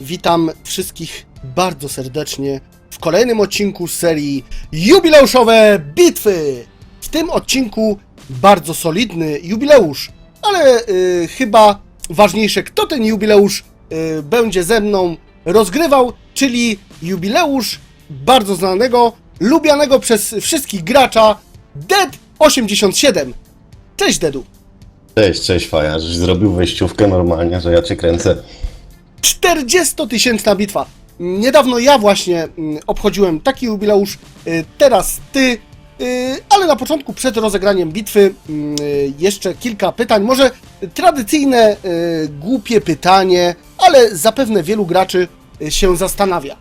Witam wszystkich bardzo serdecznie w kolejnym odcinku z serii Jubileuszowe Bitwy. W tym odcinku bardzo solidny jubileusz, ale y, chyba ważniejsze, kto ten jubileusz y, będzie ze mną rozgrywał, czyli jubileusz bardzo znanego, lubianego przez wszystkich gracza Dead 87. Cześć Dedu. Cześć, cześć Faja, żeś zrobił wejściówkę normalnie, że ja cię kręcę. 40-tysięczna bitwa. Niedawno ja właśnie mm, obchodziłem taki jubileusz, y, teraz ty, y, ale na początku przed rozegraniem bitwy mm, y, jeszcze kilka pytań. Może tradycyjne, głupie pytanie, ale zapewne wielu graczy się zastanawia.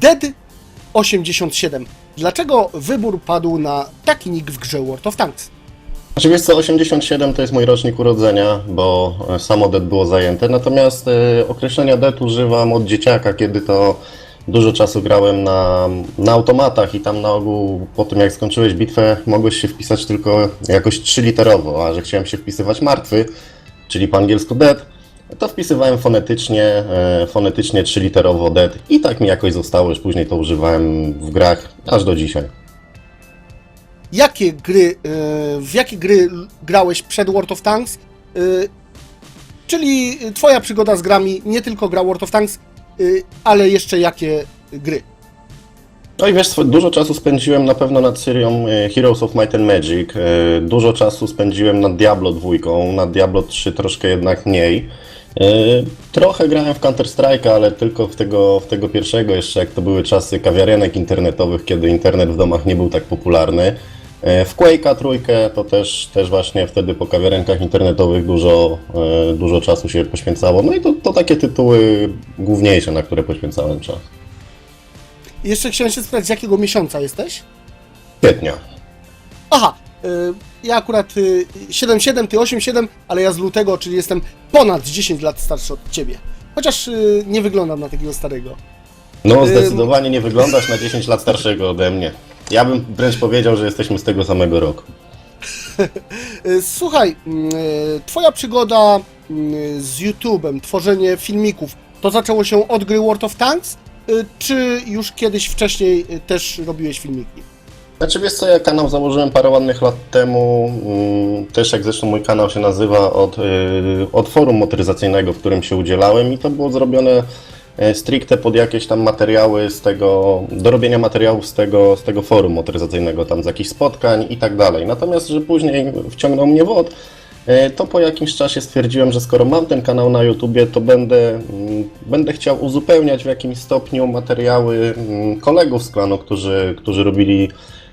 Dead 87. Dlaczego wybór padł na taki nick w grze World of Tanks? Znaczy wiesz co, 87 to jest mój rocznik urodzenia, bo e, samo DET było zajęte, natomiast e, określenia DET używam od dzieciaka, kiedy to dużo czasu grałem na, na automatach i tam na ogół po tym jak skończyłeś bitwę mogłeś się wpisać tylko jakoś trzyliterowo, a że chciałem się wpisywać martwy, czyli po angielsku DET, to wpisywałem fonetycznie, e, fonetycznie trzyliterowo DET i tak mi jakoś zostało, już później to używałem w grach aż do dzisiaj. Jakie gry, y, w jakie gry grałeś przed World of Tanks, y, czyli twoja przygoda z grami, nie tylko gra World of Tanks, y, ale jeszcze jakie gry. No i wiesz, dużo czasu spędziłem na pewno nad serią e, Heroes of Might and Magic. e, Dużo czasu spędziłem nad Diablo 2, nad Diablo 3 troszkę jednak mniej. E, Trochę grałem w Counter-Strike'a, ale tylko w tego, w tego pierwszego jeszcze, jak to były czasy kawiarenek internetowych, kiedy internet w domach nie był tak popularny. E, W Quake'a trójkę to też, też właśnie wtedy po kawiarenkach internetowych dużo, e, dużo czasu się poświęcało. No i to, to takie tytuły główniejsze, na które poświęcałem czas. Jeszcze chciałem się spytać, z jakiego miesiąca jesteś? Kwietnia. Aha, y, ja akurat y, 7-7, ty 8-7, ale ja z lutego, czyli jestem ponad 10 lat starszy od ciebie. Chociaż nie wyglądam na takiego starego. No, zdecydowanie nie wyglądasz na 10 lat starszego ode mnie. Ja bym wręcz powiedział, że jesteśmy z tego samego roku. Y, Słuchaj, mm, y, twoja przygoda mm, z YouTube'em, tworzenie filmików, to zaczęło się od gry World of Tanks, y, czy już kiedyś wcześniej też robiłeś filmiki? Znaczy wiesz co, ja kanał założyłem parę ładnych lat temu, mm, też jak zresztą mój kanał się nazywa, od, od forum motoryzacyjnego, w którym się udzielałem i to było zrobione stricte pod jakieś tam materiały z tego, do robienia materiałów z tego, z tego forum motoryzacyjnego, tam z jakichś spotkań i tak dalej. Natomiast, że później wciągnął mnie WOD, e, to po jakimś czasie stwierdziłem, że skoro mam ten kanał na YouTubie, to będę, mm, będę chciał uzupełniać w jakimś stopniu materiały mm, kolegów z klanu, którzy, którzy robili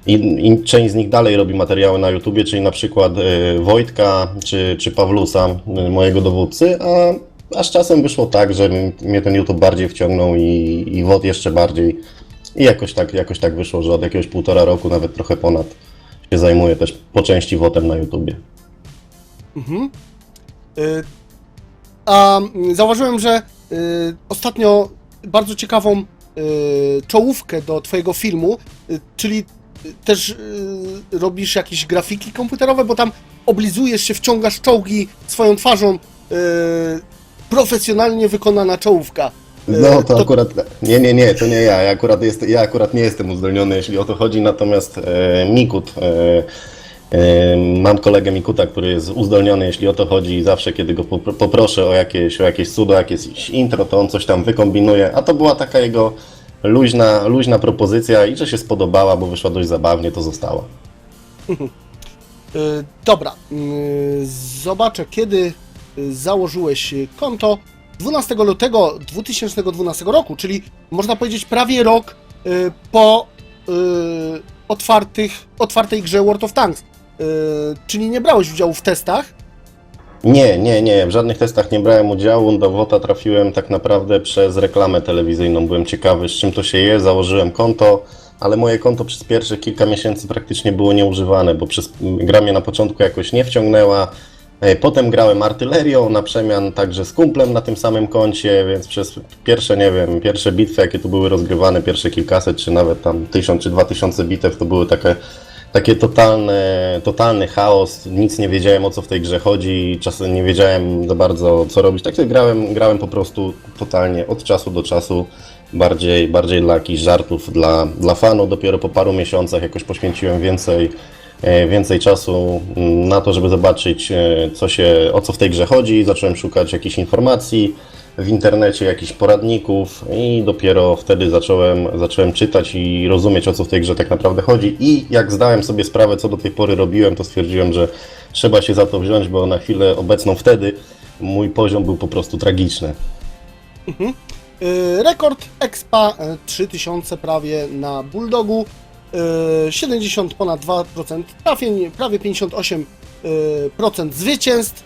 i, i część z nich dalej robi materiały na YouTubie, czyli na przykład e, Wojtka czy, czy Pawlusa, e, mojego dowódcy, a, a z czasem wyszło tak, że mnie ten YouTube bardziej wciągnął i, i WOD jeszcze bardziej. I jakoś tak, jakoś tak wyszło, że od jakiegoś półtora roku, nawet trochę ponad, się zajmuję też po części WODem na YouTubie. Y, A mm, zauważyłem, że y, ostatnio bardzo ciekawą y, czołówkę do Twojego filmu, y, czyli y, też y, robisz jakieś grafiki komputerowe, bo tam oblizujesz się, wciągasz czołgi swoją twarzą. y, Profesjonalnie wykonana czołówka. No to akurat, nie, nie, nie, to nie ja, ja akurat, jest, ja akurat nie jestem uzdolniony, jeśli o to chodzi, natomiast e, Mikut, e, e, mam kolegę Mikuta, który jest uzdolniony, jeśli o to chodzi zawsze, kiedy go popro- poproszę o jakieś, o jakieś cudo, jakieś intro, to on coś tam wykombinuje, a to była taka jego luźna, luźna propozycja i że się spodobała, bo wyszła dość zabawnie, to została. Y, Dobra, y, zobaczę kiedy założyłeś konto. 12 lutego 2012 roku, czyli można powiedzieć prawie rok y, po y, otwartych, otwartej grze World of Tanks. Y, Czyli nie brałeś udziału w testach. Nie, nie, nie, w żadnych testach nie brałem udziału. Do WOTA trafiłem tak naprawdę przez reklamę telewizyjną. Byłem ciekawy, z czym to się je, założyłem konto, ale moje konto przez pierwsze kilka miesięcy praktycznie było nieużywane, bo przez, gra mnie na początku jakoś nie wciągnęła. E, Potem grałem artylerią na przemian także z kumplem na tym samym koncie, więc przez pierwsze, nie wiem, pierwsze bitwy, jakie tu były rozgrywane, pierwsze kilkaset, czy nawet tam tysiąc czy dwa tysiące bitew, to były takie takie totalne, totalny chaos, nic nie wiedziałem o co w tej grze chodzi, czasem nie wiedziałem za bardzo co robić, tak grałem, grałem po prostu totalnie od czasu do czasu, bardziej, bardziej dla jakichś żartów, dla, dla fanów, dopiero po paru miesiącach jakoś poświęciłem więcej, więcej czasu mm, na to, żeby zobaczyć e, co się, o co w tej grze chodzi, zacząłem szukać jakichś informacji, w internecie jakichś poradników i dopiero wtedy zacząłem, zacząłem czytać i rozumieć o co w tej grze tak naprawdę chodzi. I jak zdałem sobie sprawę co do tej pory robiłem, to stwierdziłem, że trzeba się za to wziąć, bo na chwilę obecną wtedy mój poziom był po prostu tragiczny. Y, Rekord Expa y, 3000 prawie na Bulldogu, 70 ponad 2% trafień, prawie 58% y, procent zwycięstw.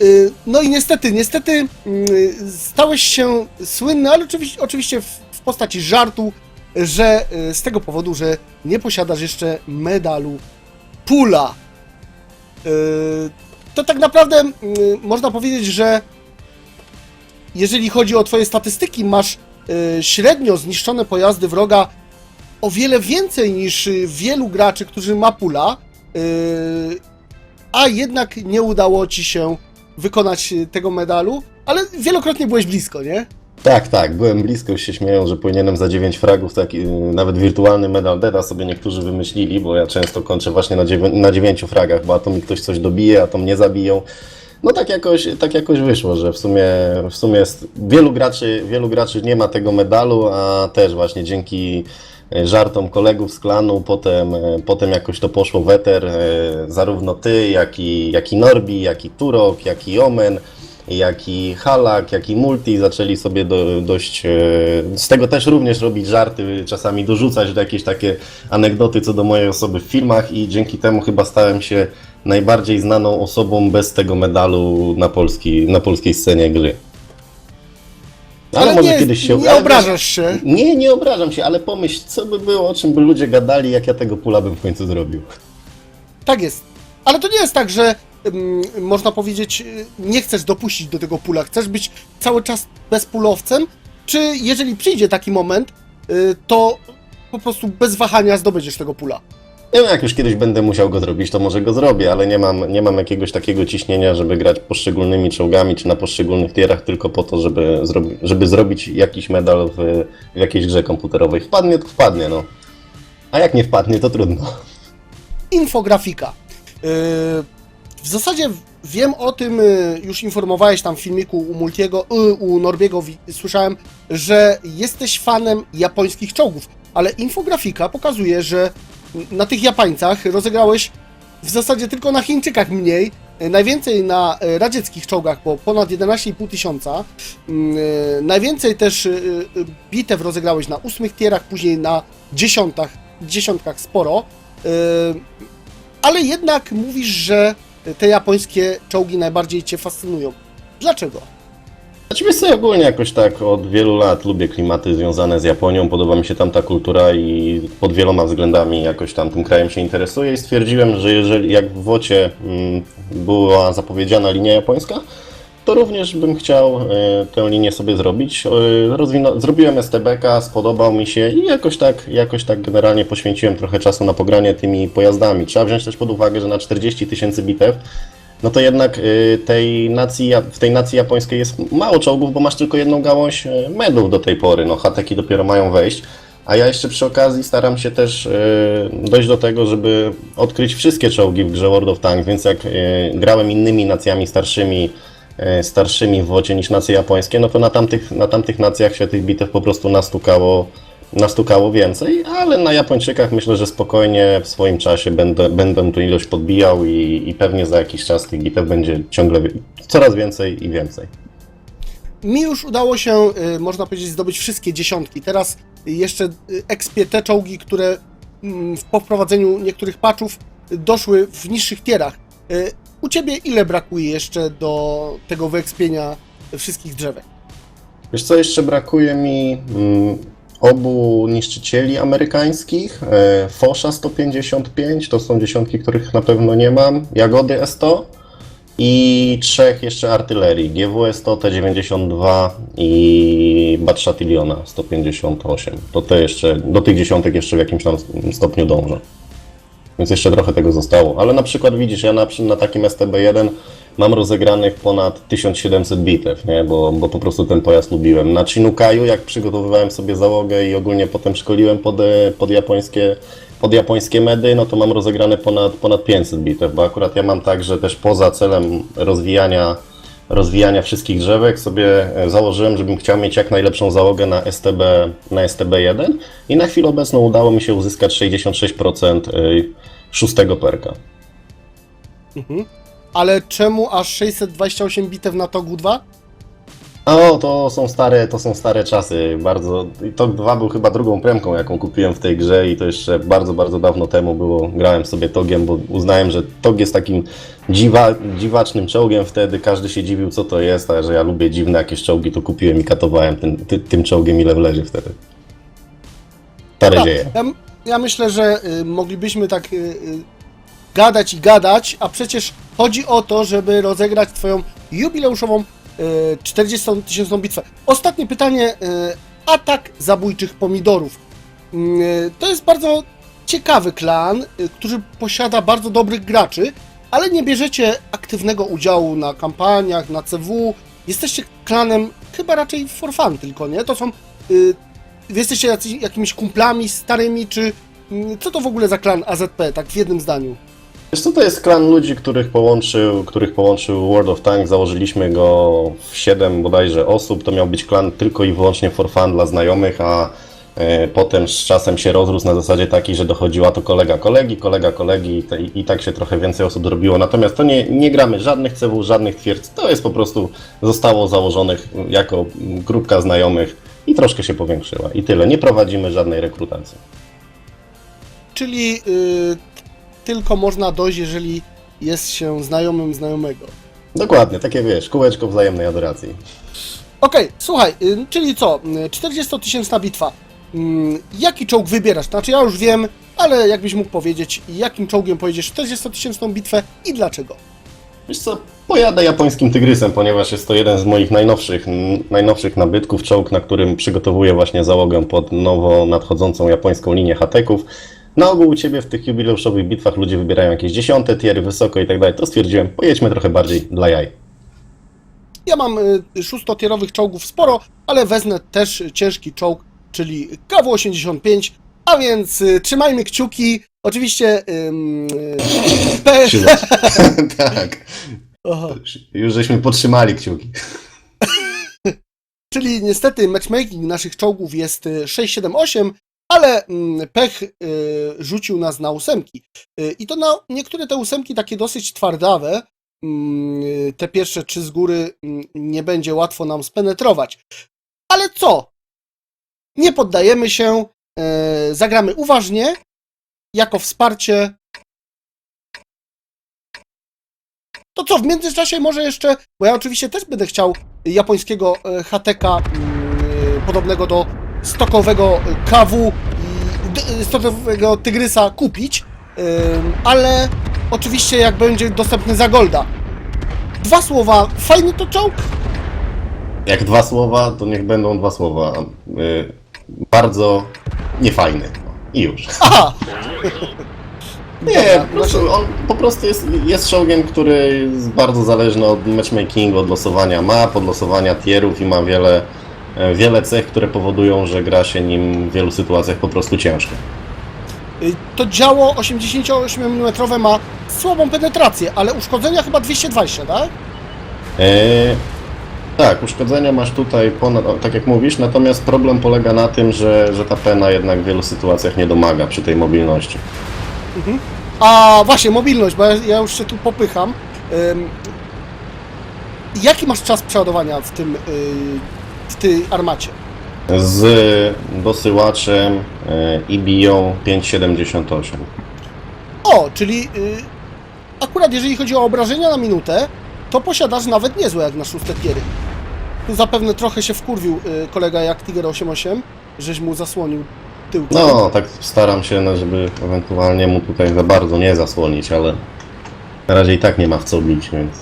Y, No i niestety, niestety y, stałeś się słynny, ale oczywiście, oczywiście w, postaci żartu, że z tego powodu, że nie posiadasz jeszcze medalu Pula. To tak naprawdę y, można powiedzieć, że jeżeli chodzi o Twoje statystyki, masz średnio zniszczone pojazdy wroga o wiele więcej niż y, wielu graczy, którzy ma pula, y, a jednak nie udało Ci się wykonać y, tego medalu, ale wielokrotnie byłeś blisko, nie? Tak, tak, byłem blisko, już się śmieją, że powinienem za 9 fragów taki y, nawet wirtualny medal Deda sobie niektórzy wymyślili, bo ja często kończę właśnie na, dziewię- na 9 fragach, bo a to mi ktoś coś dobije, a to mnie zabiją. No tak jakoś, tak jakoś wyszło, że w sumie, w sumie jest, wielu, graczy, wielu graczy nie ma tego medalu, a też właśnie dzięki żartom kolegów z klanu, potem, e, potem jakoś to poszło weter, e, zarówno ty, jak i, jak i Norbi, jak i Turok, jak i Omen, jak i Halak, jak i Multi zaczęli sobie do, dość, e, z tego też również robić żarty, czasami dorzucać do jakieś takie anegdoty co do mojej osoby w filmach i dzięki temu chyba stałem się najbardziej znaną osobą bez tego medalu na, polski, na polskiej scenie gry. Ale, może nie, kiedyś się nie ale obrażasz się. Nie, nie obrażam się, ale pomyśl, co by było, o czym by ludzie gadali, jak ja tego pula bym w końcu zrobił. Tak jest. Ale to nie jest tak, że można powiedzieć, y, nie chcesz dopuścić do tego pula, chcesz być cały czas bezpulowcem, czy jeżeli przyjdzie taki moment, y, to po prostu bez wahania zdobędziesz tego pula. Nie wiem, jak już kiedyś będę musiał go zrobić, to może go zrobię, ale nie mam, nie mam jakiegoś takiego ciśnienia, żeby grać poszczególnymi czołgami czy na poszczególnych tierach tylko po to, żeby, zrobi, żeby zrobić jakiś medal w, w jakiejś grze komputerowej. Wpadnie, to wpadnie, no. A jak nie wpadnie, to trudno. Infografika. Yy, W zasadzie wiem o tym, y, już informowałeś tam w filmiku u Multiego, y, u Norbiego, słyszałem, że jesteś fanem japońskich czołgów, ale infografika pokazuje, że na tych Japańcach rozegrałeś w zasadzie tylko na Chińczykach mniej, y, najwięcej na y, radzieckich czołgach, bo ponad 11,5 tysiąca, Mm, y, najwięcej też bitew rozegrałeś na ósmych tierach, później na dziesiątach, dziesiątkach sporo, ale jednak mówisz, że te japońskie czołgi najbardziej Cię fascynują. Dlaczego? Znaczy wiesz ogólnie jakoś tak od wielu lat lubię klimaty związane z Japonią, podoba mi się tam ta kultura i pod wieloma względami jakoś tam tym krajem się interesuję i stwierdziłem, że jeżeli jak w WOCie mm, była zapowiedziana linia japońska, to również bym chciał e, tę linię sobie zrobić. Rozwina- zrobiłem STBK, spodobał mi się i jakoś tak, jakoś tak generalnie poświęciłem trochę czasu na pogranie tymi pojazdami. Trzeba wziąć też pod uwagę, że na 40 tysięcy bitew no to jednak y, tej nacji, w tej nacji japońskiej jest mało czołgów, bo masz tylko jedną gałąź y, medów do tej pory. No, hateki dopiero mają wejść. A ja jeszcze przy okazji staram się też y, dojść do tego, żeby odkryć wszystkie czołgi w grze World of Tanks, więc jak grałem innymi nacjami starszymi, starszymi w wocie niż nacje japońskie, no to na tamtych, na tamtych nacjach się tych bitew po prostu nastukało, nastukało więcej, ale na Japończykach myślę, że spokojnie w swoim czasie będę, będę tu ilość podbijał i, i pewnie za jakiś czas tych bitew będzie ciągle coraz więcej i więcej. Mi już udało się, y, można powiedzieć, zdobyć wszystkie dziesiątki. Teraz jeszcze y, ekspię te czołgi, które mm, po wprowadzeniu niektórych patchów doszły w niższych tierach. Y, U Ciebie ile brakuje jeszcze do tego wyekspienia wszystkich drzewek? Wiesz co, jeszcze brakuje mi mm, obu niszczycieli amerykańskich, e, Fosza 155, to są dziesiątki, których na pewno nie mam, Jagody S100 i trzech jeszcze artylerii, GW S100, T92 i Więc jeszcze trochę tego zostało. Ale na przykład widzisz, ja na, na takim STB1 mam rozegranych ponad 1700 bitew, nie? Bo, bo po prostu ten pojazd lubiłem. Na Chinukaju, jak przygotowywałem sobie załogę i ogólnie potem szkoliłem pod, e, pod, japońskie, pod japońskie medy, no to mam rozegrane ponad, ponad 500 bitew, bo akurat ja mam tak, że też poza celem rozwijania rozwijania wszystkich drzewek sobie e, założyłem, żebym chciał mieć jak najlepszą załogę na STB, na STB1 i na chwilę obecną udało mi się uzyskać 66% y, szóstego perka. Mhm. Ale czemu aż 628 bitew na TOG 2? O, to są stare, to są stare czasy, bardzo, i TOG 2 był chyba drugą premką, jaką kupiłem w tej grze i to jeszcze bardzo, bardzo dawno temu było, grałem sobie TOGiem, bo uznałem, że TOG jest takim dziwa, dziwacznym czołgiem wtedy, każdy się dziwił co to jest, a że ja lubię dziwne jakieś czołgi, to kupiłem i katowałem ten, ty, tym czołgiem ile wlezie wtedy. Stare dzieje. ja, ja myślę, że y, moglibyśmy tak y, y, gadać i gadać, a przecież chodzi o to, żeby rozegrać twoją jubileuszową y, 40-tysięczną bitwę. Ostatnie pytanie. Y, atak zabójczych pomidorów. Y, to jest bardzo ciekawy klan, który posiada bardzo dobrych graczy, ale nie bierzecie aktywnego udziału na kampaniach, na CW. Jesteście klanem chyba raczej for fun tylko, nie? To są jesteście jakimiś kumplami starymi, czy mm, co to w ogóle za klan AZP, tak w jednym zdaniu? Wiesz co, to jest klan ludzi, których połączył, których połączył World of Tanks. Założyliśmy go w 7 bodajże osób. To miał być klan tylko i wyłącznie for fun dla znajomych, a e, potem z czasem się rozrósł na zasadzie takiej, że dochodziła to kolega kolegi, kolega kolegi i, te, i tak się trochę więcej osób zrobiło. Natomiast to nie, nie gramy żadnych CW, żadnych twierdz. To jest po prostu, zostało założonych jako grupka znajomych i troszkę się powiększyła. I tyle. Nie prowadzimy żadnej rekrutacji. Czyli y, tylko można dojść, jeżeli jest się znajomym znajomego. Dokładnie, takie wiesz, kółeczko wzajemnej adoracji. Okej, słuchaj, y, czyli co, y, 40-tysięczna bitwa. Mm, Jaki czołg wybierasz? Znaczy ja już wiem, ale jakbyś mógł powiedzieć, jakim czołgiem pojedziesz 40-tysięczną bitwę i dlaczego? Wiesz co, pojadę japońskim tygrysem, ponieważ jest to jeden z moich najnowszych, n- najnowszych nabytków, czołg, na którym przygotowuję właśnie załogę pod nowo nadchodzącą japońską linię hateków. Na ogół u Ciebie w tych jubileuszowych bitwach ludzie wybierają jakieś dziesiąte tiery, wysoko i tak dalej, to stwierdziłem, pojedźmy trochę bardziej dla jaj. Ja mam y, szóstotierowych czołgów sporo, ale wezmę też ciężki czołg, czyli KW-85, a więc y, trzymajmy kciuki. Oczywiście ym, y, P... Tak, już żeśmy podtrzymali kciuki. Czyli niestety matchmaking naszych czołgów jest y, 6-7-8, ale mm, pech y, rzucił nas na ósemki. Y, I to na niektóre te ósemki takie dosyć twardawe. Mm, y, Te pierwsze trzy z góry mm, nie będzie łatwo nam spenetrować. Ale co? Nie poddajemy się, y, zagramy uważnie, jako wsparcie. To co, w międzyczasie może jeszcze, bo ja oczywiście też będę chciał japońskiego e, mm, podobnego do stokowego d- stokowego tygrysa kupić, ale oczywiście jak będzie dostępny za golda. Dwa słowa, fajny to czołg? Jak dwa słowa, to niech będą dwa słowa. Y, bardzo niefajny. I już. Aha! Nie, po prostu, on po prostu jest, jest czołgiem, który jest bardzo zależny od matchmakingu, od losowania map, od losowania tierów i ma wiele, wiele cech, które powodują, że gra się nim w wielu sytuacjach po prostu ciężko. Y, To działo 88 mm ma słabą penetrację, ale uszkodzenia chyba 220, tak? E, tak, uszkodzenia masz tutaj ponad, tak jak mówisz, natomiast problem polega na tym, że, że ta pena jednak w wielu sytuacjach nie domaga przy tej mobilności. A właśnie, mobilność, bo ja, już się tu popycham. Ym, jaki masz czas przeładowania w tym, y, w tej armacie? Z dosyłaczem e, i biją 5,78. O, czyli y, akurat jeżeli chodzi o obrażenia na minutę, to posiadasz nawet niezłe jak na szóste tiery. Tu zapewne trochę się wkurwił y, kolega jak Tiger 88, żeś mu zasłonił tył. No, tak staram się, no, żeby ewentualnie mu tutaj za bardzo nie zasłonić, ale na razie i tak nie ma w co bić, więc...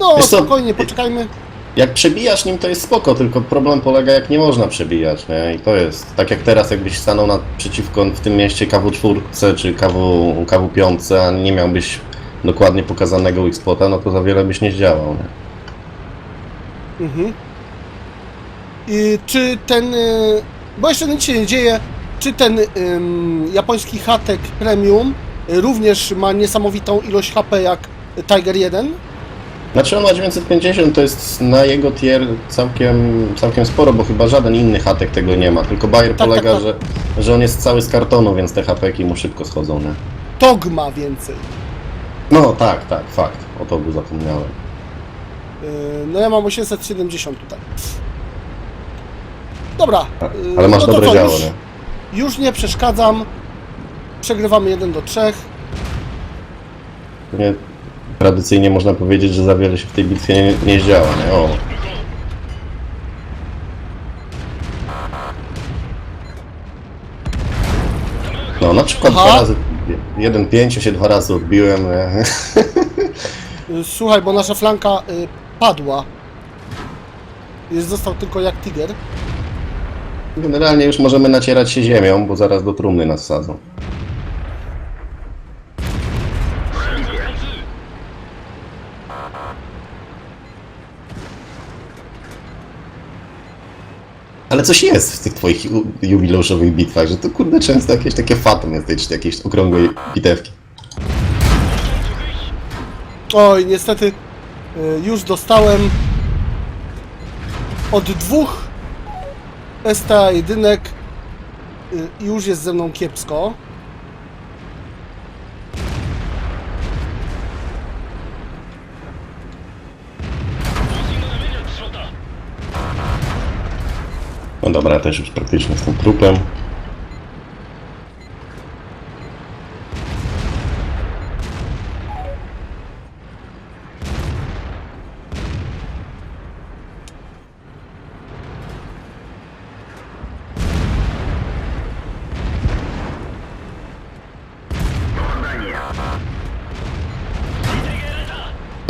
no wiesz co? spokojnie, poczekajmy. Jak przebijasz nim, to jest spoko, tylko problem polega, jak nie można przebijać, nie? I to jest, tak jak teraz, jakbyś stanął naprzeciwko w tym mieście KW4 czy KW, KW5, a nie miałbyś dokładnie pokazanego X-Spota, no to za wiele byś nie zdziałał, nie? Mhm. I czy ten. y, Bo jeszcze nic się nie dzieje. Czy ten ym, japoński Hatek Premium również ma niesamowitą ilość HP jak Tiger 1? Znaczy on ma 950, to jest na jego tier całkiem, całkiem sporo, bo chyba żaden inny hatek tego nie ma, tylko Bayer tak, polega, tak. Że, że on jest cały z kartonu, więc te hapeki mu szybko schodzą, nie? Tog ma więcej. No tak, tak, fakt, o to by zapomniałem. Y, No ja mam 870 tutaj. Dobra. A, y, Ale masz no to dobre co, działo, już, nie? już nie przeszkadzam. Przegrywamy 1 do 3. Pewnie tradycyjnie można powiedzieć, że za wiele się w tej bitwie nie, nie zdziała, nie? O. No, na przykład Aha. dwa razy, jeden pięciu się dwa razy odbiłem, nie? Y, Słuchaj, bo nasza flanka y, padła. Jest został tylko jak Tiger. Generalnie już możemy nacierać się ziemią, bo zaraz do trumny nas sadzą. Ale coś jest w tych twoich ju- jubileuszowych bitwach, że to kurde często jakieś takie fatum jest, czy jakieś okrągłe bitewki. Oj, niestety y, już dostałem od dwóch STA jedynek y, już jest ze mną kiepsko. No dobra, też już praktycznie jestem trupem.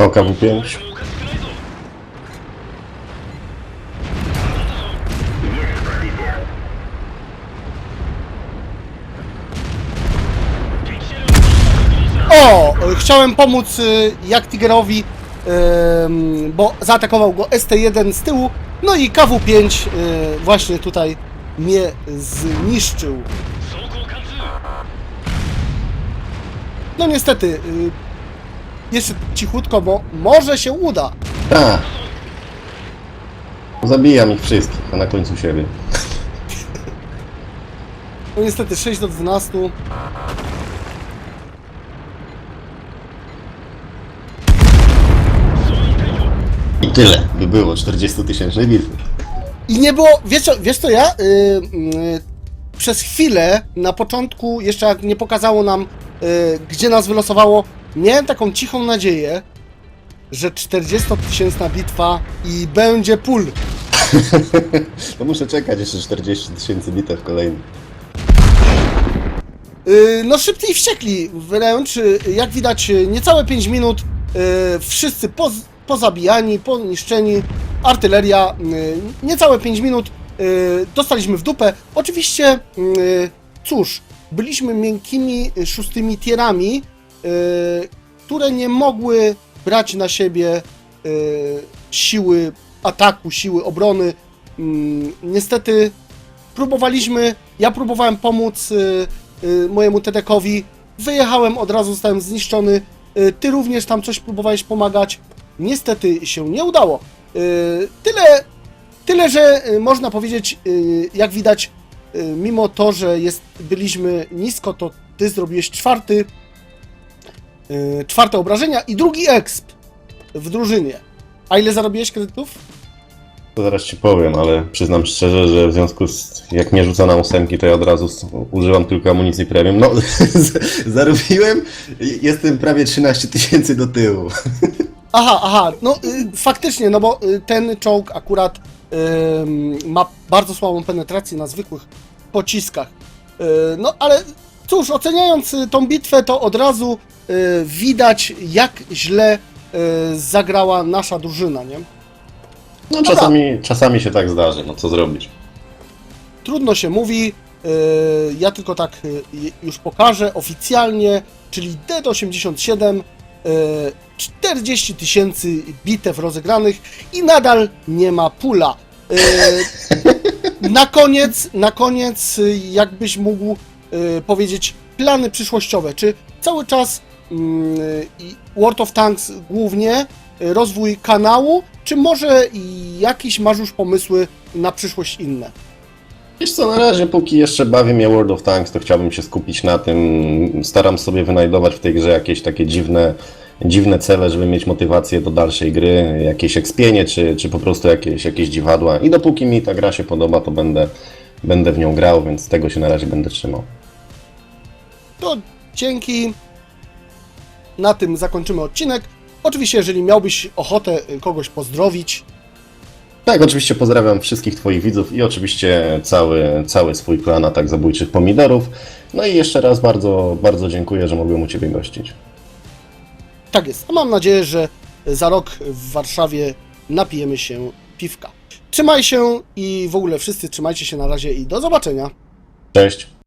O, KW5. O! y, Chciałem pomóc y, jak Tigerowi, bo zaatakował go ST1 z tyłu, no i KW5 y, właśnie tutaj mnie zniszczył. No niestety, y, jeszcze cichutko, bo może się uda. Tak. Zabijam ich wszystkich, a na końcu siebie. No niestety 6 do 12. tyle by było 40 tysięcznej bitwy. I nie było, wiesz co, wiesz co ja y, y, przez chwilę na początku, jeszcze jak nie pokazało nam, y, gdzie nas wylosowało, miałem taką cichą nadzieję, że 40-tysięczna bitwa i będzie pól. To muszę czekać jeszcze 40 tysięcy bitew kolejnych. Y, no szybciej wściekli wręcz, y, jak widać y, niecałe 5 minut, wszyscy poz, pozabijani, poniszczeni, artyleria, y, niecałe 5 minut, y, dostaliśmy w dupę. Oczywiście, y, cóż, byliśmy miękkimi szóstymi tierami, które nie mogły brać na siebie siły ataku, siły obrony. Niestety próbowaliśmy, ja próbowałem pomóc mojemu Tedekowi, wyjechałem, od razu zostałem zniszczony, ty również tam coś próbowałeś pomagać, niestety się nie udało. Y, tyle, tyle, że y, można powiedzieć, y, jak widać, mimo to, że jest, byliśmy nisko, to ty zrobiłeś czwarty, czwarte obrażenia i drugi exp w drużynie. A ile zarobiłeś kredytów? To zaraz ci powiem, ale przyznam szczerze, że w związku z jak mnie rzuca na ósemki, to ja od razu używam tylko amunicji premium. No, zarobiłem, jestem prawie 13 tysięcy do tyłu. Aha, aha, no y, faktycznie, no bo y, ten czołg akurat ym, ma bardzo słabą penetrację na zwykłych pociskach. Y, no ale cóż, oceniając y, tą bitwę, to od razu y, widać, jak źle y, zagrała nasza drużyna, nie? No czasami, czasami się tak zdarzy, no co zrobić. trudno się mówi. Yy, Ja tylko tak yy, już pokażę oficjalnie, czyli DD87, yy, 40 tysięcy bitew rozegranych i nadal nie ma pula. Yy, Na koniec, na koniec, yy, jakbyś mógł yy, powiedzieć plany przyszłościowe. Czy cały czas i World of Tanks głównie rozwój kanału, czy może jakieś masz już pomysły na przyszłość inne? Wiesz co, na razie póki jeszcze bawi mnie World of Tanks, to chciałbym się skupić na tym. Staram sobie wynajdować w tej grze jakieś takie dziwne, dziwne cele, żeby mieć motywację do dalszej gry, jakieś ekspienie, czy, czy po prostu jakieś, jakieś dziwadła. I dopóki mi ta gra się podoba, to będę, będę w nią grał, więc tego się na razie będę trzymał. To dzięki. Na tym zakończymy odcinek. Oczywiście, jeżeli miałbyś ochotę kogoś pozdrowić, Tak, oczywiście pozdrawiam wszystkich Twoich widzów i oczywiście cały, cały swój klan atak zabójczych pomidorów. No i jeszcze raz bardzo, bardzo dziękuję, że mogłem u Ciebie gościć. Tak jest. A mam nadzieję, że za rok w Warszawie napijemy się piwka. Trzymaj się i w ogóle wszyscy trzymajcie się na razie i do zobaczenia. Cześć!